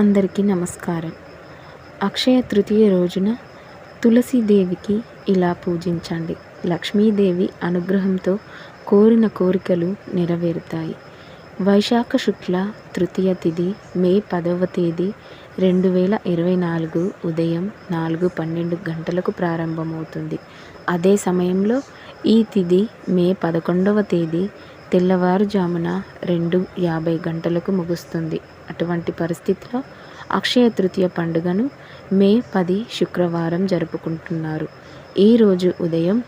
అందరికీ నమస్కారం. అక్షయ తృతీయ రోజున తులసీదేవికి ఇలా పూజించండి. లక్ష్మీదేవి అనుగ్రహంతో కోరిన కోరికలు నెరవేరుతాయి. వైశాఖ శుక్ల తృతీయ తిథి మే పదవ తేదీ రెండు వేల ఇరవై నాలుగు ఉదయం నాలుగు పన్నెండు గంటలకు ప్రారంభమవుతుంది. అదే సమయంలో ఈ తిథి మే పదకొండవ తేదీ తెల్లవారుజామున రెండు యాభై గంటలకు ముగుస్తుంది. అటువంటి పరిస్థితిలో అక్షయ తృతీయ పండుగను మే పది శుక్రవారం జరుపుకుంటున్నారు. ఈరోజు ఉదయం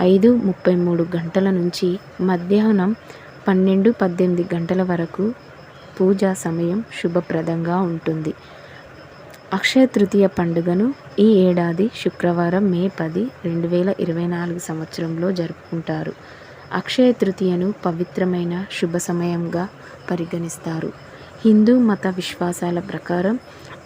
ఐదు ముప్పై మూడు గంటల నుంచి మధ్యాహ్నం పన్నెండు పద్దెనిమిది గంటల వరకు పూజా సమయం శుభప్రదంగా ఉంటుంది. అక్షయ తృతీయ పండుగను ఈ ఏడాది శుక్రవారం మే పది రెండు వేల ఇరవై నాలుగు సంవత్సరంలో జరుపుకుంటారు. అక్షయ తృతీయను పవిత్రమైన శుభ సమయంగా పరిగణిస్తారు. హిందూ మత విశ్వాసాల ప్రకారం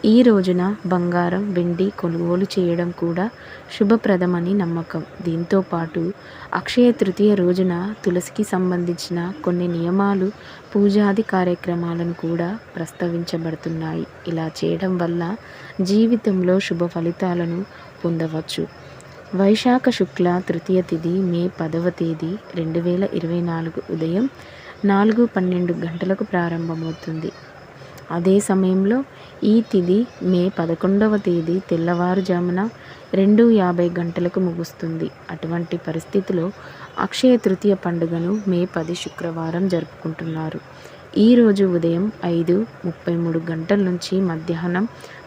ఈ రోజున బంగారం వెండి కొనుగోలు చేయడం కూడా శుభప్రదమని నమ్మకం. దీంతోపాటు అక్షయ తృతీయ రోజున తులసికి సంబంధించిన కొన్ని నియమాలు పూజాది కార్యక్రమాలను కూడా ప్రస్తావించబడుతున్నాయి. ఇలా చేయడం వల్ల జీవితంలో శుభ ఫలితాలను పొందవచ్చు. వైశాఖ శుక్ల తృతీయ తిథి మే పదవ తేదీ రెండు వేల ఇరవై నాలుగు ఉదయం నాలుగు పన్నెండు గంటలకు ప్రారంభమవుతుంది. అదే సమయంలో ఈ తిథి మే పదకొండవ తేదీ తెల్లవారుజామున రెండు యాభై గంటలకు ముగుస్తుంది. అటువంటి పరిస్థితిలో అక్షయ తృతీయ పండుగను మే పది శుక్రవారం జరుపుకుంటున్నారు. ఈరోజు ఉదయం ఐదు ముప్పై మూడు గంటల నుంచి మధ్యాహ్నం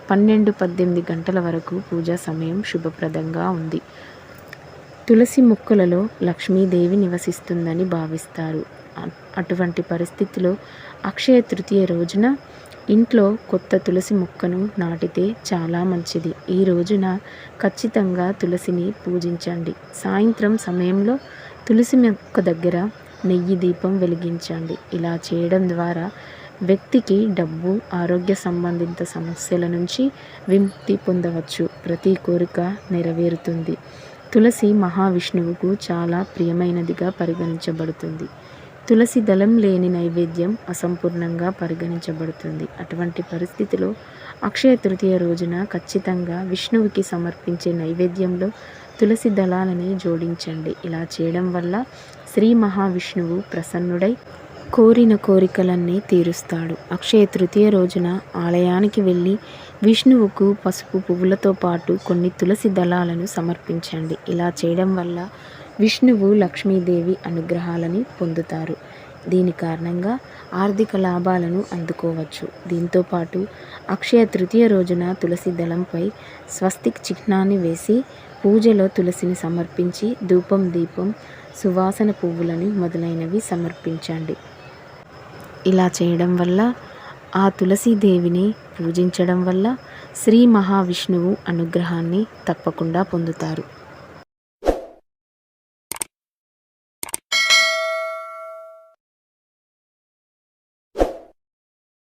పన్నెండు పద్దెనిమిది గంటల వరకు పూజా సమయం శుభప్రదంగా ఉంది. తులసి మొక్కలలో లక్ష్మీదేవి నివసిస్తుందని భావిస్తారు. అటువంటి పరిస్థితిలో అక్షయ తృతీయ రోజున ఇంట్లో కొత్త తులసి మొక్కను నాటితే చాలా మంచిది. ఈ రోజున ఖచ్చితంగా తులసిని పూజించండి. సాయంత్రం సమయంలో తులసి మొక్క దగ్గర నెయ్యి దీపం వెలిగించండి. ఇలా చేయడం ద్వారా వ్యక్తికి డబ్బు ఆరోగ్య సంబంధిత సమస్యల నుంచి విముక్తి పొందవచ్చు. ప్రతి కోరిక నెరవేరుతుంది. తులసి మహావిష్ణువుకు చాలా ప్రియమైనదిగా పరిగణించబడుతుంది. తులసి దళం లేని నైవేద్యం అసంపూర్ణంగా పరిగణించబడుతుంది. అటువంటి పరిస్థితిలో అక్షయ తృతీయ రోజున ఖచ్చితంగా విష్ణువుకి సమర్పించే నైవేద్యంలో తులసి దళాలని జోడించండి. ఇలా చేయడం వల్ల శ్రీ మహావిష్ణువు ప్రసన్నుడై కోరిన కోరికలన్నీ తీరుస్తాడు. అక్షయ తృతీయ రోజున ఆలయానికి వెళ్ళి విష్ణువుకు పసుపు పువ్వులతో పాటు కొన్ని తులసి దళాలను సమర్పించండి. ఇలా చేయడం వల్ల విష్ణువు లక్ష్మీదేవి అనుగ్రహాలని పొందుతారు. దీని కారణంగా ఆర్థిక లాభాలను అందుకోవచ్చు. దీంతోపాటు అక్షయ తృతీయ రోజున తులసి దళంపై స్వస్తిక్ చిహ్నాన్ని వేసి పూజలో తులసిని సమర్పించి ధూపం దీపం సువాసన పువ్వులని మొదలైనవి సమర్పించండి. ఇలా చేయడం వల్ల ఆ తులసీదేవిని పూజించడం వల్ల శ్రీ మహావిష్ణువు అనుగ్రహాన్ని తప్పకుండా పొందుతారు.